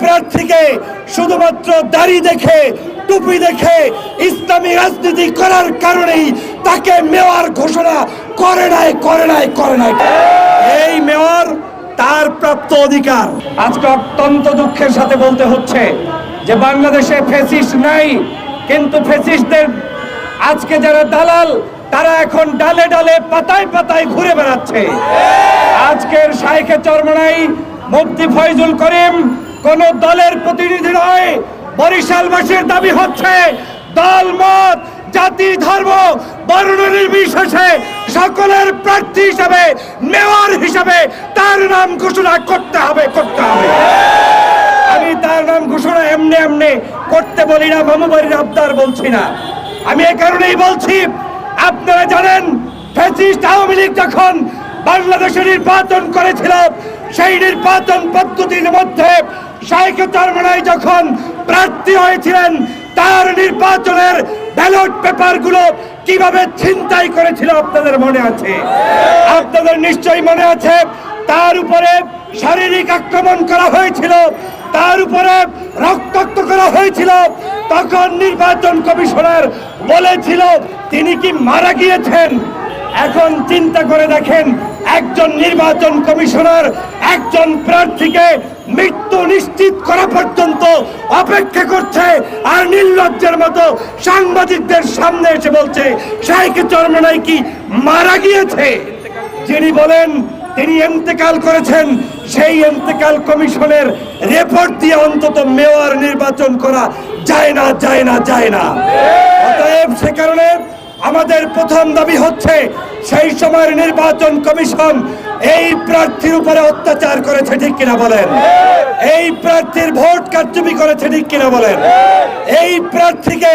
প্রার্থীকে শুধুমাত্র দাড়ি দেখে, টুপি দেখে ইসলামী রাজনীতি করার কারণেই তাকে মেয়র ঘোষণা করে নাই করে নাই করে নাই। এই মেয়র তার প্রাপ্ত অধিকার। আজকে অত্যন্ত দুঃখের সাথে বলতে হচ্ছে যে বাংলাদেশে ফেসিস্ট নাই, কিন্তু ফেসিস্টদের আজকে যারা দালাল, তারা এখন ডালে ডালে, পাতায় পাতায় ঘুরে বেড়াচ্ছে। আজকের শাইখে চরমনাই মুক্তি ফয়জুল করিম কোন দলের প্রতিনিধি নয় বরিশাল বরিশালবাসীর দাবি হচ্ছে দল, মত, জাতি, ধর্ম, বর্ণ নির্বিশেষে সকলের প্রার্থী হিসাবে, মেয়র হিসাবে তার নাম ঘোষণা করতে হবে করতে হবে। আমি তার নাম ঘোষণা এমনি এমনি করতে বলি না মামুবাড়ির আবদার বলছি না। আমি এ কারণেই বলছি, আপনারা জানেন, ফ্যাসিস্ট আওয়ামী লীগ যখন বাংলাদেশে নির্বাচন করেছিল, সেই নির্বাচন পদ্ধতির মধ্যে শাইখ চরমনাই যখন প্রার্থী হয়েছিলেন, তার নির্বাচনের ব্যালট পেপারগুলো কীভাবে ছিনতাই করেছিল আপনাদের মনে আছে? আপনাদের নিশ্চয়ই মনে আছে, তার উপরে শারীরিক আক্রমণ করা হয়েছিল, তার উপরে রক্তাক্ত করা হয়েছিল, তখন নির্বাচন কমিশনার বলেছিল, তিনি কি মারা গিয়েছেন? এখন চিন্তা করে দেখেন, একজন নির্বাচন কমিশনার, একজন প্রার্থীকে মৃত্যু নিশ্চিত করা পর্যন্ত অপেক্ষা করছে আর নির্লজ্জের মতো সাংবাদিকদের সামনে এসে বলছে, শাইখ চরমনাই কি মারা গিয়েছে। যিনি বলেন, তিনি এন্তেকাল করেছেন। সেই এন্তেকাল কমিশনের রিপোর্ট দিয়ে অন্তত মেয়র নির্বাচন করা যায় না যায় না যায় না। অতএব সে কারণে আমাদের প্রথম দাবি হচ্ছে, সেই সময়ের নির্বাচন কমিশন এই প্রার্থীর উপরে অত্যাচার করেছে, ঠিক কিনা বলেন? এই প্রার্থীর ভোট কারচুপি করেছে, ঠিক কিনা বলেন? এই প্রার্থীকে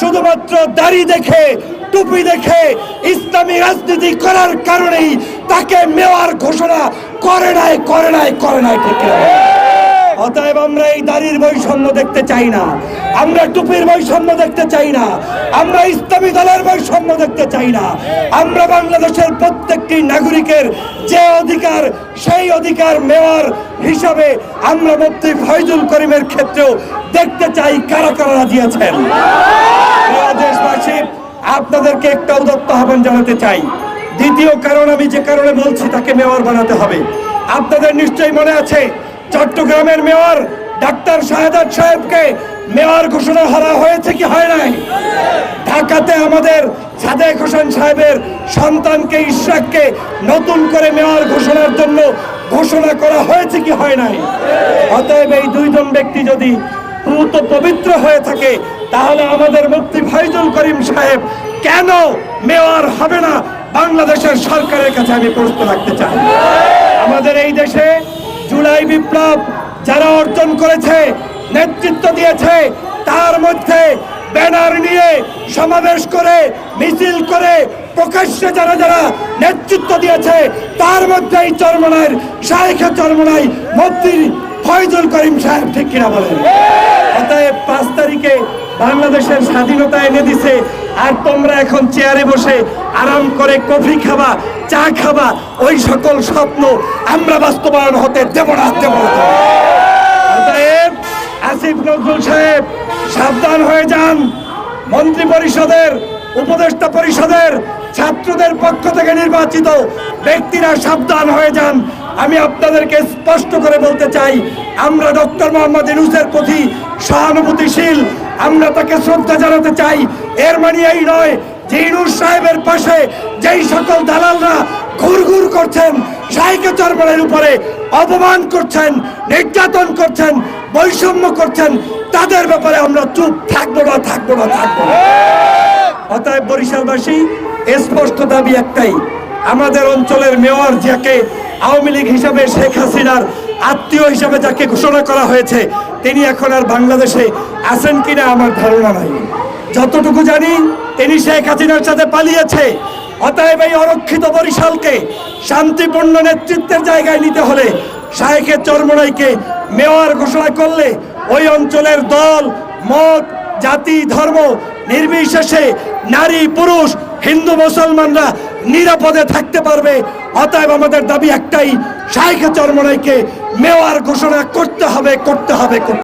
শুধুমাত্র দাড়ি দেখে, টুপি দেখে ইসলামী রাজনীতি করার কারণেই তাকে মেয়র ঘোষণা করে নাই করে নাই করে নাই, ঠিক কিনা অতএব আমরা এই দাড়ির বৈষম্য দেখতে চাই না। আমরা টুপির বৈষম্য দেখতে চাই না। আমরা ইসলামী দলের বৈষম্য দেখতে চাই না। আমরা বাংলাদেশের প্রত্যেকটি নাগরিকের যে অধিকার, সেই অধিকার মেয়র হিসাবে আমরা মুফতি ফয়জুল করিমের ক্ষেত্রেও দেখতে চাই কারা কারা দিয়েছেন দেশবাসী, আপনাদেরকে একটা উদত্ত আহ্বান জানাতে চাই। দ্বিতীয় কারণ আমি যে কারণে বলছি, তাকে মেয়র বানাতে হবে। আপনাদের নিশ্চয়ই মনে আছে, চট্টগ্রামের মেয়র ডাক্তার শাহাদাত সাহেবকে মেয়র ঘোষণা করা হয়েছে কি হয় নাই? ঢাকাতে আমাদের সাদেক হোসেন সাহেবের সন্তানকে, ইশরাককে নতুন করে মেয়র ঘোষণার জন্য ঘোষণা করা হয়েছে কি হয় নাই? অতএব এই দুইজন ব্যক্তি যদি দ্রুত পবিত্র হয়ে থাকে, তাহলে আমাদের মুফতি ফাইজুল করিম সাহেব কেন মেয়র হবে না বাংলাদেশের সরকারের কাছে আমি প্রশ্ন রাখতে চাই। আমাদের এই দেশে জুলাই বিপ্লব যারা অর্জন করেছে নেতৃত্ব দিয়েছে। তার মধ্যে ব্যানার নিয়ে সমাবেশ করে, মিছিল করে প্রকাশ্যে যারা যারা নেতৃত্ব দিয়েছে, তার মধ্যে এই চরমনার শাহেখে চরমনাই মন্ত্রী ফয়জুল করিম সাহেব ঠিক কিনা বলেন? অতএব পাঁচ তারিখে বাংলাদেশের স্বাধীনতা এনে দিছে, আর তোমরা এখন চেয়ারে বসে আরাম করে কফি খাবা, চা খাবা, ওই সকল স্বপ্ন আমরা বাস্তবায়ন হতে দেব না দেব না। অতএব আসিফ নজরুল সাহেব, সাবধান হয়ে যান। মন্ত্রী পরিষদের উপদেষ্টা পরিষদের, ছাত্রদের পক্ষ থেকে নির্বাচিত ব্যক্তিরা সাবধান হয়ে যান। আমি আপনাদেরকে স্পষ্ট করে বলতে চাই, আমরা ডক্টর মোহাম্মদ ইনুসের প্রতি সহানুভূতিশীল। আমরা তাকে শ্রদ্ধা জানাতে চাই। এর মানে এই নয় যে ইনুস সাহেবের পাশে যেই সকল দালালরা ঘুরঘুর করছেন সাইকে চরমনের উপরে অপমান করছেন, নির্যাতন করছেন, বৈষম্য করছেন, তাদের ব্যাপারে আমরা চুপ থাকব না থাকব না, থাকব অতএব বরিশালবাসী, স্পষ্ট দাবি একটাই, আমাদের অঞ্চলের মেয়র যাকে আওয়ামী লীগ হিসাবে শেখ হাসিনার আত্মীয় হিসাবে যাকে ঘোষণা করা হয়েছে, তিনি এখন আর বাংলাদেশে আছেন কিনা আমার ধারণা নাই। যতটুকু জানি, তিনি শেখ হাসিনার সাথে পালিয়েছে। অতএব এই অরক্ষিত বরিশালকে শান্তিপূর্ণ নেতৃত্বের জায়গায় নিতে হলে শাহেখের চরমনাইকে মেয়র ঘোষণা করলে ওই অঞ্চলের দল, মত, জাতি, ধর্ম নির্বিশেষে নারী, পুরুষ, হিন্দু, মুসলমানরা নিরাপদে থাকতে পারবে। অতএব আমাদের দাবি একটাই শাইখা চরমনাইকে মেয়র ঘোষণা করতে হবে করতে হবে